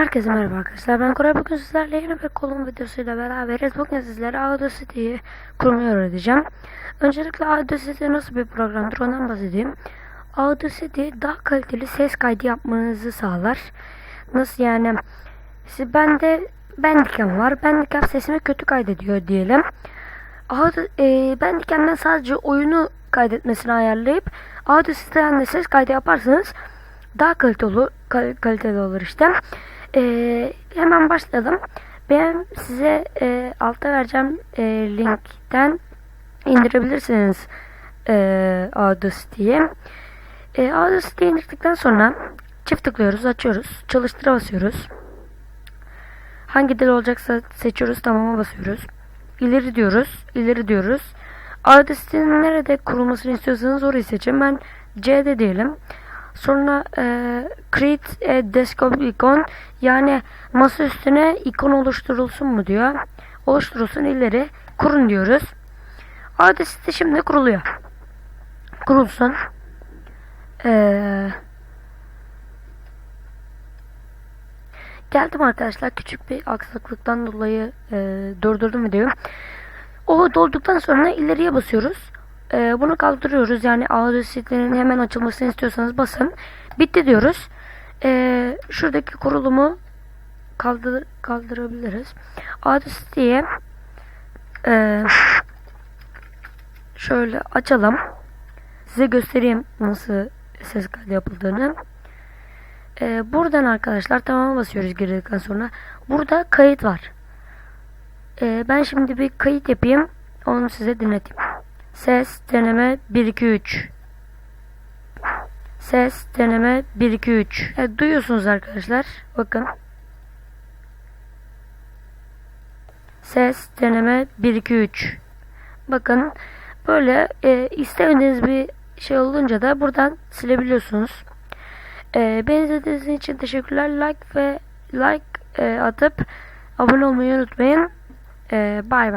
Herkese merhaba arkadaşlar. Ben Koray. Bugün sizlerle yeni bir kolum videosuyla beraberiz. Bugün sizlere Audacity'yi kurmayı öğreteceğim. Öncelikle Audacity nasıl bir programdır ondan bahsedeyim. Audacity daha kaliteli ses kaydı yapmanızı sağlar. Nasıl yani? Siz bende Bandicam var. Bandicam sesimi kötü kaydediyor diyelim. Aud e, sadece oyunu kaydetmesini ayarlayıp Audacity'den de ses kaydı yaparsanız daha kaliteli olur, kal- kaliteli olur işte. Ee, hemen başladım. Ben size e, altta vereceğim e, linkten indirebilirsiniz e, Audacity'yi. E, Audacity'yi indirdikten sonra çift tıklıyoruz, açıyoruz, çalıştıra basıyoruz. Hangi dil olacaksa seçiyoruz, tamama basıyoruz. İleri diyoruz, ileri diyoruz. Audacity'nin nerede kurulmasını istiyorsanız orayı seçin. Ben C'de diyelim. Sonra e, create a desktop icon yani masa üstüne ikon oluşturulsun mu diyor. Oluşturulsun ileri kurun diyoruz. Audacity şimdi kuruluyor. Kurulsun. Eee Geldim arkadaşlar küçük bir aksaklıktan dolayı e, durdurdum videoyu. O dolduktan sonra ileriye basıyoruz. E, bunu kaldırıyoruz. Yani Audacity'nin hemen açılmasını istiyorsanız basın. Bitti diyoruz. E, şuradaki kurulumu kaldır, kaldırabiliriz. Audacity'ye e, şöyle açalım. Size göstereyim nasıl ses kaydı yapıldığını. Ee, buradan arkadaşlar tamam basıyoruz girdikten sonra. Burada kayıt var. Ee, ben şimdi bir kayıt yapayım. Onu size dinleteyim. Ses deneme 1 2 3. Ses deneme 1 2 3. Evet, duyuyorsunuz arkadaşlar. Bakın. Ses deneme 1 2 3. Bakın böyle e, istemediğiniz bir şey olunca da buradan silebiliyorsunuz. Ee, beni için teşekkürler. Like ve like e, atıp abone olmayı unutmayın. Ee, bay bay.